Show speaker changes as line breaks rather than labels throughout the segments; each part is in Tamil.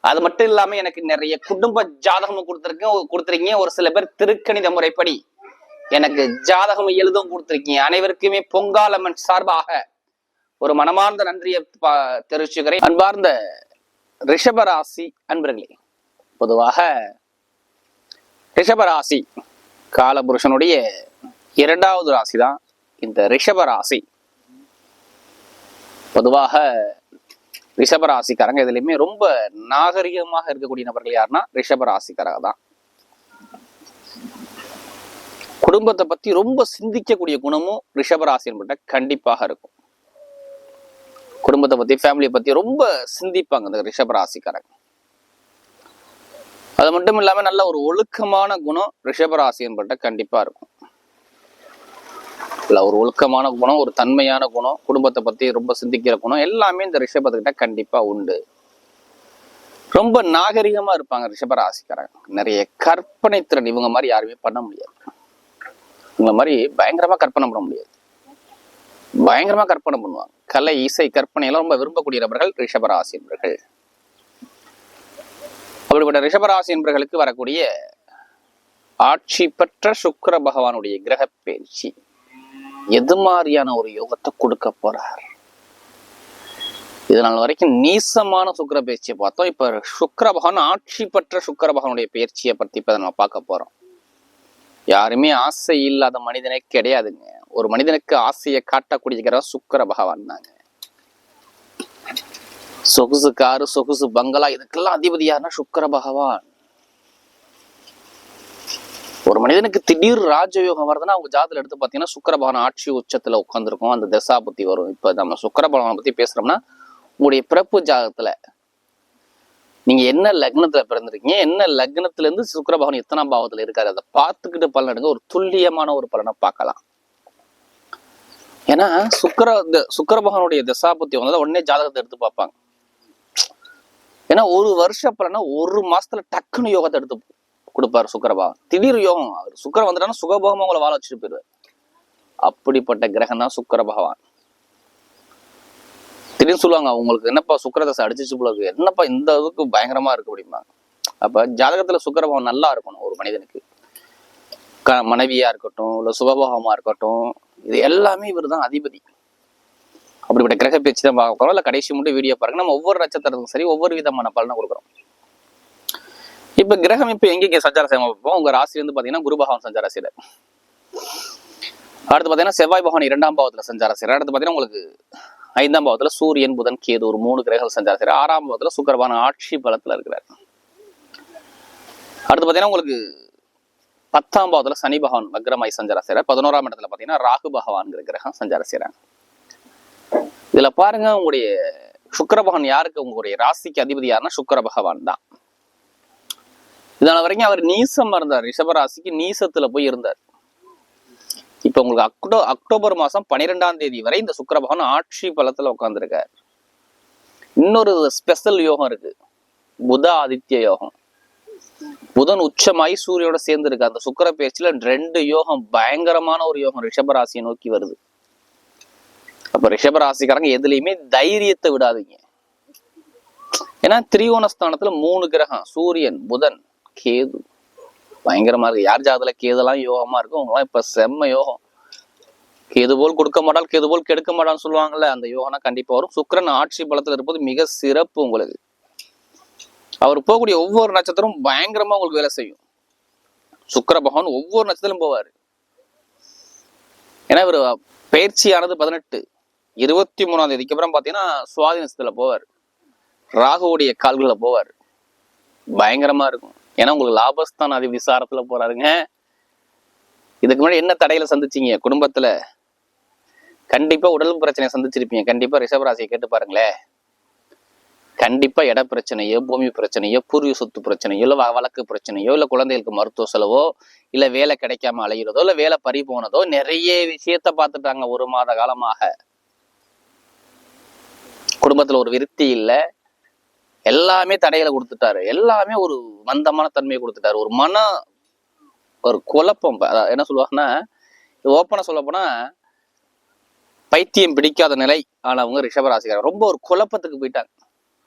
அது மட்டும் இல்லாம எனக்கு நிறைய குடும்ப ஜாதகமும் கொடுத்துருக்கேன். கொடுத்துருக்கீங்க. ஒரு சில பேர் திருக்கணித முறைப்படி எனக்கு ஜாதகம் எழுதும் கொடுத்துருக்கீங்க. அனைவருக்குமே பொங்காலம்மன் சார்பாக ஒரு மனமார்ந்த நன்றியை தெரிவிச்சுக்கிறேன். அன்பார்ந்த ரிஷபராசி அன்பர்களே பொதுவாக ரிஷபராசி காலபுருஷனுடைய இரண்டாவது ராசி தான் இந்த ரிஷபராசி. பொதுவாக ரிஷபராசிக்காரங்க இதுலயுமே ரொம்ப நாகரிகமாக இருக்கக்கூடிய நபர்கள் யாருன்னா ரிஷபராசிக்காரங்க தான் குடும்பத்தை பத்தி ரொம்ப சிந்திக்கக்கூடிய குணமும் ரிஷபராசி கண்டிப்பாக இருக்கும். குடும்பத்தை பத்தி ஃபேமிலியை பத்தி ரொம்ப சிந்திப்பாங்க இந்த ரிஷபராசிக்காரங்க. அது மட்டும் இல்லாம நல்ல ஒரு ஒழுக்கமான குணம் ரிஷபராசி என்பட்ட கண்டிப்பா இருக்கும். இல்லை ஒரு ஒழுக்கமான குணம் ஒரு தன்மையான குணம் குடும்பத்தை பற்றி ரொம்ப சிந்திக்கிற குணம் எல்லாமே இந்த ரிஷபத்துக்கிட்ட கண்டிப்பாக உண்டு. ரொம்ப நாகரிகமாக இருப்பாங்க ரிஷபராசிக்காரங்க நிறைய கற்பனை திறன் இவங்க மாதிரி யாருமே பண்ண முடியாது. இவங்க மாதிரி பயங்கரமாக கற்பனை பண்ண முடியாது. பயங்கரமாக கற்பனை பண்ணுவாங்க. கலை இசை கற்பனையெல்லாம் ரொம்ப விரும்பக்கூடிய நபர்கள் ரிஷபராசி என்பர்கள். அப்படிப்பட்ட ரிஷபராசி என்பர்களுக்கு வரக்கூடிய ஆட்சி பெற்ற சுக்கர பகவானுடைய கிரக பயிற்சி எது மாதிரியான ஒரு யோகத்தை கொடுக்க போறார்? இது நாள் வரைக்கும் நீசமான சுக்கிர பயிற்சியை பார்த்தோம். இப்ப சுக்கர பகவான் ஆட்சி பெற்ற சுக்கர பகவானுடைய பயிற்சியை பத்தி இப்ப நம்ம பார்க்க போறோம். யாருமே ஆசை இல்லாத மனிதனே கிடையாதுங்க. ஒரு மனிதனுக்கு ஆசையை காட்டக்கூடிய சுக்கர பகவான் தாங்க. சொகுசு காரு சொகுசு பங்களா இதுக்கெல்லாம் அதிபதி யாருன்னா பகவான். ஒரு மனிதனுக்கு திடீர் ராஜயோகம் வருதுன்னா அவங்க ஜாதத்துல எடுத்து பார்த்தீங்கன்னா சுக்கரபவன் ஆட்சி உச்சத்துல உட்காந்துருக்கும் அந்த தசா பத்தி வரும். இப்ப நம்ம சுக்கிர பத்தி பேசுறோம்னா உங்களுடைய பிறப்பு ஜாதகத்துல நீங்க என்ன லக்னத்துல பிறந்திருக்கீங்க என்ன லக்னத்துல இருந்து சுக்கிர எத்தனாம் பாவத்துல இருக்காரு அதை பார்த்துக்கிட்டு பலன் எடுங்க. ஒரு துல்லியமான ஒரு பலனை பார்க்கலாம். ஏன்னா சுக்கர இந்த தசாபத்தி பகவானுடைய உடனே ஜாதகத்தை எடுத்து பார்ப்பாங்க. ஏன்னா ஒரு வருஷ பலனா ஒரு மாசத்துல டக்குன்னு யோகத்தை எடுத்து கொடுப்பாரு சுக்கரபா. திடீர் யோகம் அவர் சுக்கரம் வந்துட்டான்னா சுகபோகமா உங்களை வாழ வச்சுட்டு போயிடுவார். அப்படிப்பட்ட கிரகம் தான் சுக்கர பகவான். திடீர்னு சொல்லுவாங்க உங்களுக்கு என்னப்பா சுக்கரதசை அடிச்சிச்சு போலக்கு என்னப்பா இந்த அளவுக்கு பயங்கரமா இருக்கு? அப்படிம்பாங்க. அப்ப ஜாதகத்துல சுக்கிர நல்லா இருக்கணும் ஒரு மனிதனுக்கு. க மனைவியா இருக்கட்டும் இல்ல சுகபோகமா இருக்கட்டும் இது எல்லாமே இவர் தான் அதிபதி. அப்படிப்பட்ட கிரக பேச்சு தான் பார்க்க போறோம். இல்ல கடைசி மட்டும் வீடியோ பாருங்க. நம்ம ஒவ்வொரு நட்சத்திரத்துக்கும் சரி ஒவ்வொரு விதமான பலனை கொடுக்குறோம். இப்ப கிரகம் இப்ப எங்க சஞ்சார சேவை பார்ப்போம் உங்க ராசி வந்து பாத்தீங்கன்னா குரு பகவான் சஞ்சார செய்யற அடுத்து பாத்தீங்கன்னா செவ்வாய் பகவான் இரண்டாம் பாவத்துல சஞ்சார செய்யற அடுத்து பாத்தீங்கன்னா உங்களுக்கு ஐந்தாம் பாவத்துல சூரியன் புதன் கேது ஒரு மூணு கிரகங்கள் சஞ்சார செய்யற ஆறாம் பாவத்துல சுக்கரபான ஆட்சி பலத்துல இருக்கிறார். அடுத்து பாத்தீங்கன்னா உங்களுக்கு பத்தாம் பாவத்துல சனி பகவான் வக்ரமாய் சஞ்சார செய்யறார் பதினோராம் இடத்துல பாத்தீங்கன்னா ராகு பகவான்ங்கிற கிரகம் சஞ்சார செய்யறாங்க இதுல பாருங்க உங்களுடைய சுக்கர பகவான் யாருக்கு? உங்களுடைய ராசிக்கு அதிபதி யாருன்னா சுக்கர பகவான் தான். இதனால வரைக்கும் அவர் நீசம் இருந்தார். ரிஷபராசிக்கு நீசத்துல போய் இருந்தார். இப்ப உங்களுக்கு அக்டோ அக்டோபர் மாசம் பனிரெண்டாம் தேதி வரை இந்த சுக்கரபகவான் ஆட்சி பலத்துல உட்காந்துருக்கார் இன்னொரு ஸ்பெஷல் யோகம் இருக்கு. புத ஆதித்ய யோகம். புதன் உச்சமாயி சூரியோட சேர்ந்து இருக்கு அந்த சுக்கிர பேச்சுல ரெண்டு யோகம் பயங்கரமான ஒரு யோகம் ரிஷபராசியை நோக்கி வருது. அப்ப ரிஷபராசிக்காரங்க எதுலையுமே தைரியத்தை விடாதீங்க. ஏன்னா திரிகோணஸ்தானத்துல மூணு கிரகம் சூரியன் புதன். கேது. பயங்கரமா இருக்கு. யார் ஜாதத்துல கேதெல்லாம் யோகமா இருக்கும் அவங்களாம் இப்ப செம்ம யோகம். கேது போல் கொடுக்க மாட்டால் கேது போல் கெடுக்க மாட்டான்னு சொல்லுவாங்கல்ல அந்த யோகனா கண்டிப்பா வரும். சுக்கிரன் ஆட்சி பலத்துல இருப்பது மிக சிறப்பு உங்களுக்கு. அவர் போகக்கூடிய ஒவ்வொரு நட்சத்திரமும் பயங்கரமா உங்களுக்கு வேலை செய்யும். சுக்கிர பகவான் ஒவ்வொரு நட்சத்திரம் போவாரு. ஏன்னா இவர் பயிற்சியானது பதினெட்டு. இருபத்தி மூணாம் தேதிக்கு அப்புறம் பாத்தீங்கன்னா சுவாதி நட்சத்திரத்துல போவார். ராகுவுடைய கால்கள்ல போவார். பயங்கரமா இருக்கும். ஏன்னா உங்களுக்கு லாபஸ்தான் அது விசாரத்துல போறாருங்க. இதுக்கு முன்னாடி என்ன தடையில சந்திச்சீங்க குடும்பத்துல? கண்டிப்பா உடல் பிரச்சனையை சந்திச்சிருப்பீங்க. கண்டிப்பா ரிஷபராசியை கேட்டு பாருங்களேன். கண்டிப்பா இட பிரச்சனையோ பூமி பிரச்சனையோ பூர்வீக சொத்து பிரச்சனையோ இல்லை வ- வழக்கு பிரச்சனையோ இல்லை குழந்தைகளுக்கு மருத்துவ செலவோ இல்லை வேலை கிடைக்காம அலைகிறதோ இல்லை வேலை பறி போனதோ நிறைய விஷயத்த பார்த்துட்டாங்க ஒரு மாத காலமாக. குடும்பத்துல ஒரு விருத்தி இல்லை. எல்லாமே தடைகளை கொடுத்துட்டாரு. எல்லாமே ஒரு மந்தமான தன்மையை கொடுத்துட்டாரு. ஒரு மன ஒரு குழப்பம் அதாவது என்ன சொல்லுவாங்கன்னா ஓப்பனா சொல்ல போனா பைத்தியம் பிடிக்காத நிலை ஆனவங்க ரிஷபராசிக்காரர். ரொம்ப ஒரு குழப்பத்துக்கு போயிட்டாங்க.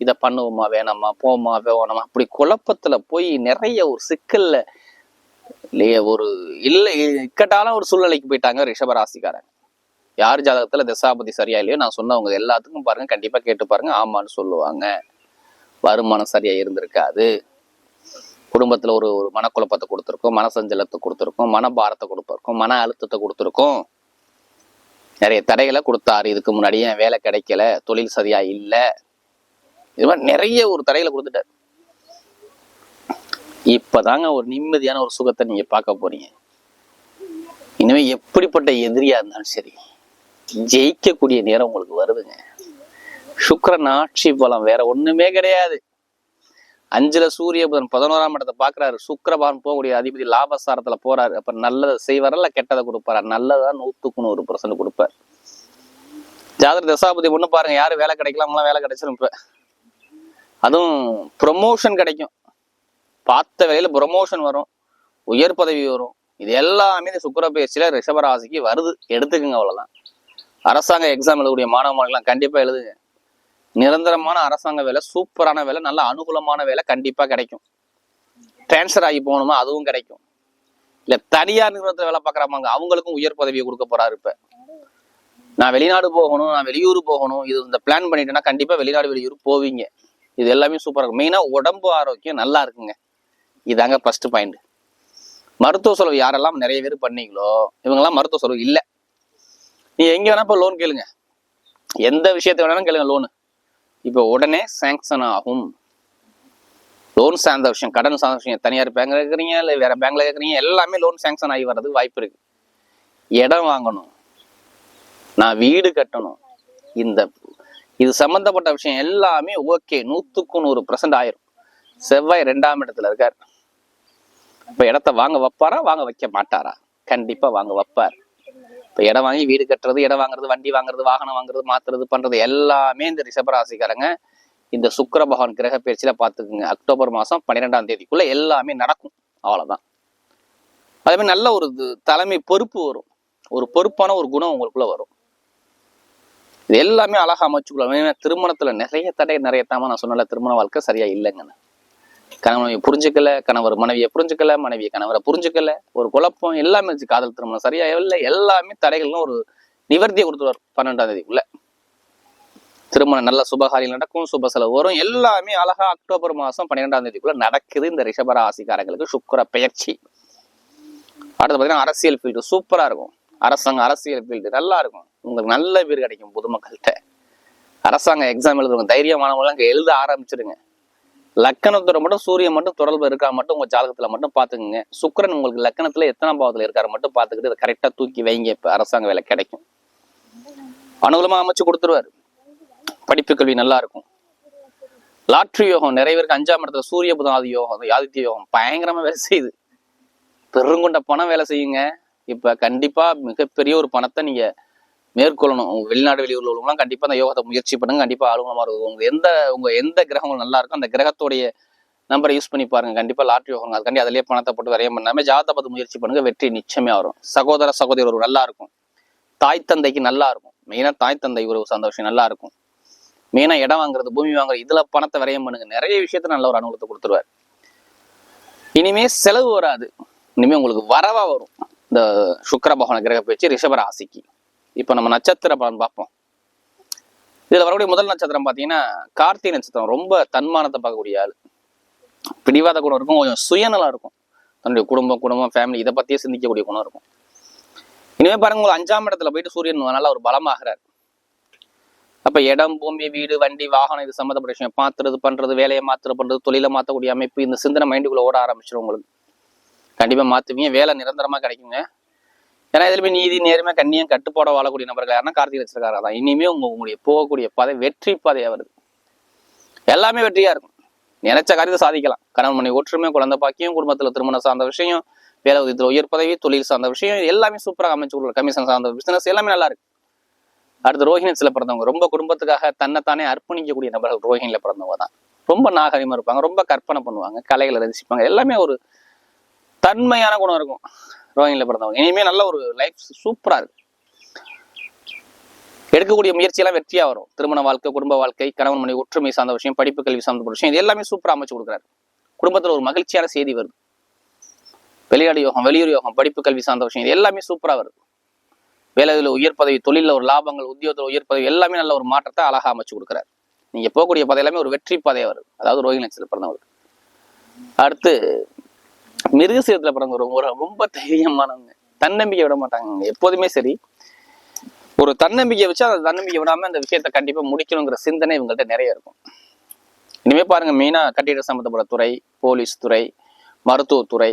இதை பண்ணுவோமா வேணாமா போமா வேணாமா. அப்படி குழப்பத்துல போய் நிறைய ஒரு சிக்கல்ல இல்லையே ஒரு இல்லை இக்கட்டான ஒரு சூழ்நிலைக்கு போயிட்டாங்க ரிஷபராசிக்காரன் யார் ஜாதகத்துல தசாபதி சரியா இல்லையோ நான் சொன்னவங்க எல்லாத்துக்கும் பாருங்க. கண்டிப்பா கேட்டு பாருங்க. ஆமான்னு சொல்லுவாங்க. வருமானம் சரியாக இருந்திருக்காது. குடும்பத்தில் ஒரு ஒரு மனக்குழப்பத்தை கொடுத்துருக்கோம் மனசஞ்சலத்தை கொடுத்துருக்கோம் மனபாரத்தை கொடுத்துருக்கோம் மன அழுத்தத்தை கொடுத்துருக்கோம். நிறைய தடைகளை கொடுத்தாரு. இதுக்கு முன்னாடியே என் வேலை கிடைக்கல தொழில் சரியா இல்லை. இது மாதிரி நிறைய ஒரு தடைகளை கொடுத்துட்டாரு. இப்பதாங்க ஒரு நிம்மதியான ஒரு சுகத்தை நீங்க பார்க்க போறீங்க. இனிமே எப்படிப்பட்ட எதிரியா இருந்தாலும் சரி ஜெயிக்கக்கூடிய நேரம் உங்களுக்கு வருதுங்க. சுக்கரன் ஆட்சி பலம் வேற ஒண்ணுமே கிடையாது. அஞ்சுல சூரிய புதன் பதினோராம் இடத்தை பாக்குறாரு சுக்கரபான் போகக்கூடிய அதிபதி லாபசாரத்துல போறாரு. அப்ப நல்லதை செய்வாரல்ல கெட்டதை கொடுப்பாரு? நல்லதான் நூத்துக்கு நூறு பர்சன்ட் கொடுப்பார். ஜாதக தசாபதி ஒண்ணு பாருங்க யாரு வேலை கிடைக்கலாம்லாம் வேலை கிடைச்சிரும் இப்ப அதுவும் ப்ரொமோஷன் கிடைக்கும். பார்த்த வேலையில ப்ரொமோஷன் வரும். உயர் பதவி வரும். இது எல்லாமே இந்த சுக்கிர பயிற்சியில ரிஷபராசிக்கு வருது. எடுத்துக்கங்க அவ்வளவுதான். அரசாங்க எக்ஸாம் எழுதக்கூடிய மாணவ மாணவிகள்லாம் கண்டிப்பா எழுதுங்க. நிரந்தரமான அரசாங்க வேலை சூப்பரான வேலை நல்ல அனுகூலமான வேலை கண்டிப்பாக கிடைக்கும். டிரான்ஸ்ஃபர் ஆகி போகணுமா? அதுவும் கிடைக்கும். இல்லை தனியார் நிறுவனத்தில் வேலை பார்க்குறாங்க அவங்களுக்கும் உயர் பதவியை கொடுக்க போறாரு இப்போ. நான் வெளிநாடு போகணும் நான் வெளியூர் போகணும் இது இந்த பிளான் பண்ணிட்டேன்னா கண்டிப்பாக வெளிநாடு வெளியூர் போவீங்க. இது எல்லாமே சூப்பராக இருக்கும். மெயினாக உடம்பு ஆரோக்கியம் நல்லா இருக்குங்க. இதாங்க ஃபர்ஸ்ட் பாயிண்ட் மருத்துவ செலவு யாரெல்லாம் நிறைய பேர் பண்ணீங்களோ இவங்கெல்லாம் மருத்துவ செலவு இல்லை. நீ எங்கே வேணா இப்போ லோன் கேளுங்க. எந்த விஷயத்தை வேணாலும் கேளுங்க லோனு இப்போ உடனே சேங்ஷன் ஆகும். லோன் சார்ந்த விஷயம் கடன் சார்ந்த விஷயம் தனியார் பேங்க்ல கேட்குறீங்க இல்லை வேற பேங்க்ல கேட்குறீங்க எல்லாமே லோன் சேங்ஷன் ஆகி வர்றதுக்கு வாய்ப்பு இருக்கு. இடம் வாங்கணும். நான் வீடு கட்டணும். இந்த இது சம்பந்தப்பட்ட விஷயம் எல்லாமே ஓகே நூற்றுக்கு நூறு பர்சன்ட் ஆயிரும். செவ்வாய் ரெண்டாம் இடத்துல இருக்கார். இப்போ இடத்த வாங்க வைப்பாரா வாங்க வைக்க மாட்டாரா? கண்டிப்பாக வாங்க வைப்பார். இப்ப இடம் வாங்கி வீடு கட்டுறது இடம் வாங்குறது வண்டி வாங்குறது வாகனம் வாங்குறது மாத்துறது பண்றது எல்லாமே இந்த ரிஷபராசிக்காரங்க இந்த சுக்கர பகவான் கிரக பயிற்சியில பாத்துக்குங்க அக்டோபர் மாசம் பன்னிரெண்டாம் தேதிக்குள்ள எல்லாமே நடக்கும். அவ்வளவுதான். அதே மாதிரி நல்ல ஒரு தலைமை பொறுப்பு வரும். ஒரு பொறுப்பான ஒரு குணம் உங்களுக்குள்ள வரும். இது எல்லாமே அழகா அமைச்சுக்கலாம் திருமணத்துல நிறைய தடை நிறைய தாம நான் சொன்னல திருமண வாழ்க்கை சரியா இல்லைங்கன்னு. கணவனை புரிஞ்சுக்கல கணவர் மனைவியை புரிஞ்சுக்கல மனைவியை கணவரை புரிஞ்சுக்கல ஒரு குழப்பம் எல்லாமே இருந்துச்சு. காதல் திருமணம் சரியா இல்லை எல்லாமே தடைகள்னு ஒரு நிவர்த்தியை கொடுத்துருவார் பன்னெண்டாம் தேதிக்குள்ள திருமணம் நல்ல சுபகாரியம் நடக்கும் சுப செலவு வரும். எல்லாமே அழகா அக்டோபர் மாசம் பன்னிரெண்டாம் தேதிக்குள்ள நடக்குது இந்த ரிஷபராசிக்காரங்களுக்கு சுக்கர பெயர்ச்சி. அடுத்து பாத்தீங்கன்னா அரசியல் ஃபீல்டு சூப்பரா இருக்கும். அரசாங்க அரசியல் ஃபீல்டு நல்லா இருக்கும். உங்களுக்கு நல்ல பேர் கிடைக்கும் பொதுமக்கள்கிட்ட. அரசாங்க எக்ஸாம் எழுதுறவங்க தைரியமானவங்களாம் இங்கே எழுத ஆரம்பிச்சிருங்க. லக்கணத்தோட மட்டும் சூரியன் மட்டும் தொடர்பு இருக்கா மட்டும் உங்க ஜாதகத்துல மட்டும் பாத்துக்கோங்க சுக்கிரன் உங்களுக்கு லக்கணத்துல எத்தனை பாவத்துல இருக்காரு மட்டும் பாத்துக்கிட்டு இதை கரெக்டா தூக்கி வைங்க. இப்ப அரசாங்க வேலை கிடைக்கும். அனுகூலமா அமைச்சு கொடுத்துருவாரு. படிப்பு கல்வி நல்லா இருக்கும். லாட்ரி யோகம் நிறைய பேருக்கு அஞ்சாம் இடத்துல சூரிய புதன் ஆதி யோகம் ஆதித்ய யோகம் பயங்கரமா வேலை செய்யுது. பெருங்குண்ட பணம் வேலை செய்யுங்க. இப்ப கண்டிப்பா மிகப்பெரிய ஒரு பணத்தை நீங்க மேற்கொள்ளணும். வெளிநாடு வெளியூர்ல உள்ளவங்களாம் கண்டிப்பா அந்த யோகத்தை முயற்சி பண்ணுங்க. கண்டிப்பா அலுவலமா இருக்கும். உங்க எந்த உங்க எந்த கிரகங்கள் நல்லா இருக்கும் அந்த கிரகத்தோடைய நம்பரை யூஸ் பண்ணி பாருங்க. கண்டிப்பா லாட்ரி யோகம் அதுக்காண்டி அதிலேயே பணத்தை போட்டு வரையம் பண்ணாம ஜாதகத்தை பார்த்து முயற்சி பண்ணுங்க. வெற்றி நிச்சயமே வரும். சகோதர சகோதரி ஒரு நல்லா இருக்கும். தாய் தந்தைக்கு நல்லா இருக்கும். மெயினா தாய் தந்தை ஒரு சந்தோஷம் நல்லா இருக்கும். மெயினா இடம் வாங்குறது பூமி வாங்குறது இதுல பணத்தை விரயம் பண்ணுங்க. நிறைய விஷயத்த நல்ல ஒரு அனுகூலத்தை கொடுத்துருவாரு. இனிமே செலவு வராது. இனிமே உங்களுக்கு வரவா வரும். இந்த சுக்கர பகவான கிரக பேச்சு ரிஷப ராசிக்கு. இப்போ நம்ம நட்சத்திர பலன் பார்ப்போம். இதில் வரக்கூடிய முதல் நட்சத்திரம் பார்த்தீங்கன்னா கார்த்திகை நட்சத்திரம். ரொம்ப தன்மானத்தை பார்க்கக்கூடிய ஆள். பிடிவாத குணம் இருக்கும். கொஞ்சம் சுயநலம் இருக்கும். தன்னுடைய குடும்பம் குடும்பம் ஃபேமிலி இதை பற்றியே சிந்திக்கக்கூடிய குணம் இருக்கும். இனிமே பாருங்க ஒரு அஞ்சாம் இடத்துல போயிட்டு சூரியன் நல்லா ஒரு பலமாகிறார். அப்போ இடம் பூமி வீடு வண்டி வாகனம் இது சம்மந்தப்பட்ட விஷயம். பார்த்துறது பண்ணுறது வேலையை மாத்துறது பண்ணுறது தொழிலை மாற்றக்கூடிய அமைப்பு இந்த சிந்தனை மைண்டுக்குள்ளே ஓட ஆரம்பிச்சிடும் உங்களுக்கு. கண்டிப்பாக மாற்றுவீங்க வேலை நிரந்தரமாக கிடைக்குங்க. ஏன்னா இதுல போய் நீதி நேர்மை கண்ணியம் கட்டுப்பாட வாழக்கூடிய நபர்கள் யாருன்னா கார்த்திகை வச்சிருக்காரா. தான் இனிமே உங்க உங்களுடைய போகக்கூடிய பாதை வெற்றி பாதையா வருது. எல்லாமே வெற்றியா இருக்கும். நினைச்ச காரியத்தை சாதிக்கலாம். கணவன் மனைவி ஒற்றுமை குழந்தை பாக்கியம் குடும்பத்துல திருமணம் சார்ந்த விஷயம் வேலை உதயத்துல உயர் பதவி தொழில் சார்ந்த விஷயம் எல்லாமே சூப்பராக அமைச்சு கொடுக்குற கமிஷன் சார்ந்த பிசினஸ் எல்லாமே நல்லா இருக்கு. அடுத்து ரோஹிணியத்துல பிறந்தவங்க ரொம்ப குடும்பத்துக்காக தன்னைத்தானே அர்ப்பணிக்கக்கூடிய நபர்கள் ரோஹிணியில பிறந்தவங்க தான். ரொம்ப நாகரிகமா இருப்பாங்க ரொம்ப கற்பனை பண்ணுவாங்க கலைகளை ரசிப்பாங்க எல்லாமே ஒரு தன்மையான குணம் இருக்கும். ரோஹிங்கில் பிறந்தவங்க. இனிமே நல்ல ஒரு லைஃப் சூப்பரா இருக்கு. எடுக்கக்கூடிய முயற்சியெல்லாம் வெற்றியா வரும். திருமண வாழ்க்கை குடும்ப வாழ்க்கை கணவன் மனைவி ஒற்றுமை சார்ந்த விஷயம் படிப்பு கல்வி சார்ந்த விஷயம் இது எல்லாமே சூப்பராக அமைச்சு கொடுக்குறாரு. குடும்பத்துல ஒரு மகிழ்ச்சியான செய்தி வருது. வெளிநாடு யோகம் வெளியூர் யோகம் படிப்பு கல்வி சார்ந்த விஷயம் இது எல்லாமே சூப்பரா வருது. வேலையில் உயர் பதவி தொழில ஒரு லாபங்கள் உத்தியோகத்தில் உயர் பதவி எல்லாமே நல்ல ஒரு மாற்றத்தை அழகா அமைச்சு கொடுக்குறாரு. நீங்க போகக்கூடிய பாதை எல்லாமே ஒரு வெற்றி பாதையா வருது. அதாவது ரோஹிணி நட்சத்திரம் பிறந்தவங்க அடுத்து மிருகசீரத்துல பிறந்தவங்க ஒரு ரொம்ப தைரியமானவங்க. தன்னம்பிக்கை விட மாட்டாங்க. எப்போதுமே சரி ஒரு தன்னம்பிக்கை வச்சு அந்த தன்னம்பிக்கை விடாம அந்த விஷயத்த கண்டிப்பா முடிக்கணுங்கிற சிந்தனை இவங்கள்ட்ட நிறைய இருக்கும். இனிமே பாருங்க மெயினா கட்டிட சம்மந்தப்பட்ட துறை போலீஸ் துறை மருத்துவத்துறை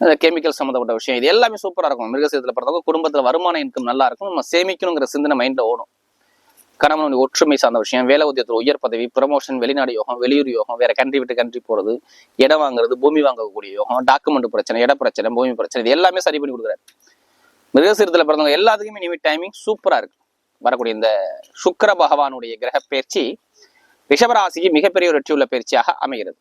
இந்த கெமிக்கல் சம்மந்தப்பட்ட விஷயம் இது எல்லாமே சூப்பராக இருக்கும். மிருகசீரத்துல பிறந்தவங்க குடும்பத்தில் வருமான இன்கம் நல்லா இருக்கும். நம்ம சேமிக்கணுங்கிற சிந்தனை மைண்டில் ஓடும். கணவனுடைய ஒற்றுமை சார்ந்த விஷயம் வேலை உத்தியத்தில் உயர் பதவி ப்ரமோஷன் வெளிநாடு யோகம் வெளியூர் யோகம் வேற கண்ட்ரி விட்டு கண்ட்ரி போறது இடம் வாங்குறது பூமி வாங்கக்கூடிய யோகம் டாக்குமெண்ட் பிரச்சனை இட பிரச்சனை பூமி பிரச்சனை இது எல்லாமே சரி பண்ணி கொடுக்குறாரு. மிருகசீரத்துல பிறந்தவங்க எல்லாத்துக்குமே நிமி டைமிங் சூப்பரா இருக்கு. வரக்கூடிய இந்த சுக்கர பகவானுடைய கிரக பயிற்சி ரிஷபராசிக்கு மிகப்பெரிய ஒரு வெற்றியுள்ள பயிற்சியாக அமைகிறது.